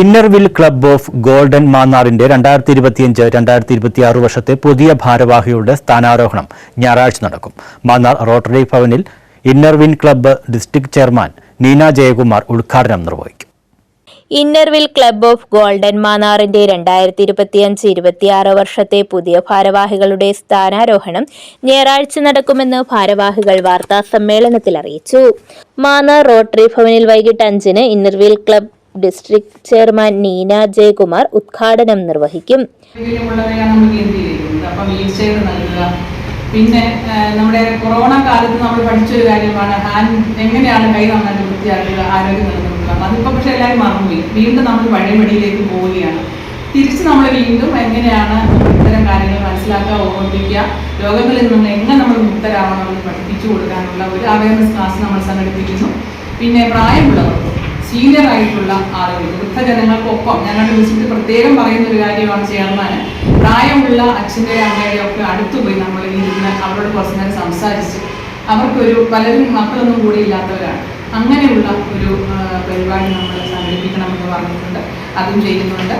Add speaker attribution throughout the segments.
Speaker 1: Inner wheel club of golden മാന്നാറിന്റെ രണ്ടായിരത്തി ഇരുപത്തിയഞ്ച് രണ്ടായിരത്തി ഇരുപത്തിയാറ് വർഷത്തെ പുതിയ ഭാരവാഹികളുടെ സ്ഥാനാരോഹണം ഞായറാഴ്ച നടക്കും. മാന്നാർ റോട്ടറി ഭവനിൽ inner wheel club district chairman Neena Jayakumar ഉദ്ഘാടനം നിർവഹിക്കും.
Speaker 2: Inner wheel club of golden മാന്നാറിന്റെ രണ്ടായിരത്തി ഇരുപത്തിയഞ്ച് ഇരുപത്തിയാറ് വർഷത്തെ പുതിയ ഭാരവാഹികളുടെ സ്ഥാനാരോഹണം ഞായറാഴ്ച നടക്കുമെന്ന് ഭാരവാഹികൾ വാർത്താ സമ്മേളനത്തിൽ അറിയിച്ചു. മാന്നാർ റോട്ടറി ഭവനിൽ വൈകിട്ട് അഞ്ചിന് inner wheel club district chairman Neena Jayakumar ഉദ്ഘാടനം നിർവഹിക്കും.
Speaker 3: പിന്നെ നമ്മുടെ കൊറോണ കാലത്ത് നമ്മൾ പഠിച്ചൊരു കാര്യമാണ്. ഹാൻഡ് എങ്ങനെയാണ് കൈ നന്നായിട്ട് വൃത്തിയാക്കുക ആരോഗ്യം നിലനിർത്തുക. അതിപ്പോൾ പക്ഷേ എല്ലാവരും മറന്നുപോയി. വീണ്ടും നമ്മൾ പഴയപടിയിലേക്ക് പോവുകയാണ്. തിരിച്ച് നമ്മൾ വീണ്ടും എങ്ങനെയാണ് ഇത്തരം കാര്യങ്ങൾ മനസ്സിലാക്കുക ഓർമ്മിപ്പിക്കുക രോഗങ്ങളിൽ നിന്ന് എങ്ങനെ നമ്മൾ മുക്തരാവണം എന്ന് പഠിപ്പിച്ചു കൊടുക്കാനുള്ള ഒരു അവയർനെസ് ക്ലാസ് നമ്മൾ സംഘടിപ്പിക്കുന്നു. പിന്നെ പ്രായമുള്ളവർക്കും സീനിയർ ആയിട്ടുള്ള ആളുകൾ വൃദ്ധജനങ്ങൾക്കൊപ്പം ഞങ്ങളുടെ വിളിച്ചിട്ട് പ്രത്യേകം പറയുന്ന ഒരു കാര്യമാണ് ചെയർമാൻ പ്രായമുള്ള അച്ഛന്റെ അമ്മയുടെ ഒക്കെ അടുത്ത് പോയി നമ്മൾ ഇരുന്ന് അവരോട് കുറച്ച് നേരം സംസാരിച്ച് അവർക്കൊരു പലരും മക്കളൊന്നും കൂടി ഇല്ലാത്തവരാണ്. അങ്ങനെയുള്ള ഒരു പരിപാടി നമ്മൾ സംഘടിപ്പിക്കണമെന്ന് പറഞ്ഞിട്ടുണ്ട്. അതും ചെയ്യുന്നുണ്ട്.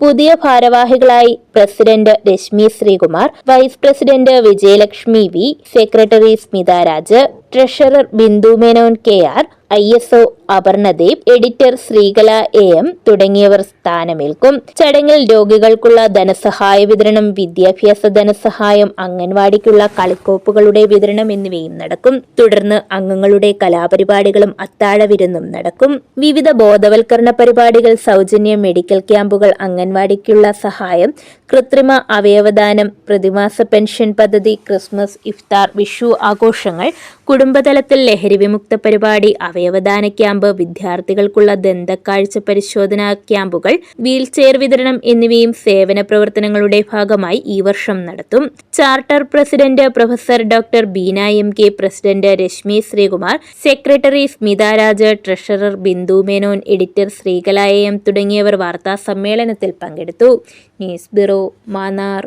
Speaker 2: പുതിയ ഭാരവാഹികളായി president Rashmi Sreekumar vice president Vijayalakshmi V secretary Smitha Raj treasurer Bindu Menon K R I S O Aparnadeep editor Sreekala A M തുടങ്ങിയവർ സ്ഥാനമേൽക്കും. ചടങ്ങിൽ രോഗികൾക്കുള്ള ധനസഹായ വിതരണം വിദ്യാഭ്യാസ ധനസഹായം അംഗൻവാടിക്കുള്ള കളിക്കോപ്പുകളുടെ വിതരണം എന്നിവയും നടക്കും. തുടർന്ന് അംഗങ്ങളുടെ കലാപരിപാടികളും അത്താഴ വിരുന്നും നടക്കും. വിവിധ ബോധവൽക്കരണ പരിപാടികൾ സൗജന്യ മെഡിക്കൽ ക്യാമ്പുകൾ അംഗൻവാടിക്കുള്ള സഹായം കൃത്രിമ അവയവദാനം പ്രതിമാസ പെൻഷൻ പദ്ധതി ക്രിസ്മസ് ഇഫ്താർ വിഷു ആഘോഷങ്ങൾ കുടുംബതലത്തിൽ ലഹരി വിമുക്ത പരിപാടി അവയവദാന ക്യാമ്പ് വിദ്യാർത്ഥികൾക്കുള്ള ദന്തക്കാഴ്ച പരിശോധനാ ക്യാമ്പുകൾ വീൽചെയർ വിതരണം എന്നിവയും സേവന പ്രവർത്തനങ്ങളുടെ ഭാഗമായി ഈ വർഷം നടത്തും. Charter president professor doctor Beena M K president Rashmi Sreekumar secretary Smitha Raj treasurer Bindu Menon editor ശ്രീകലായം തുടങ്ങിയവർ വാർത്താ സമ്മേളനത്തിൽ പങ്കെടുത്തു. News bureau Mannar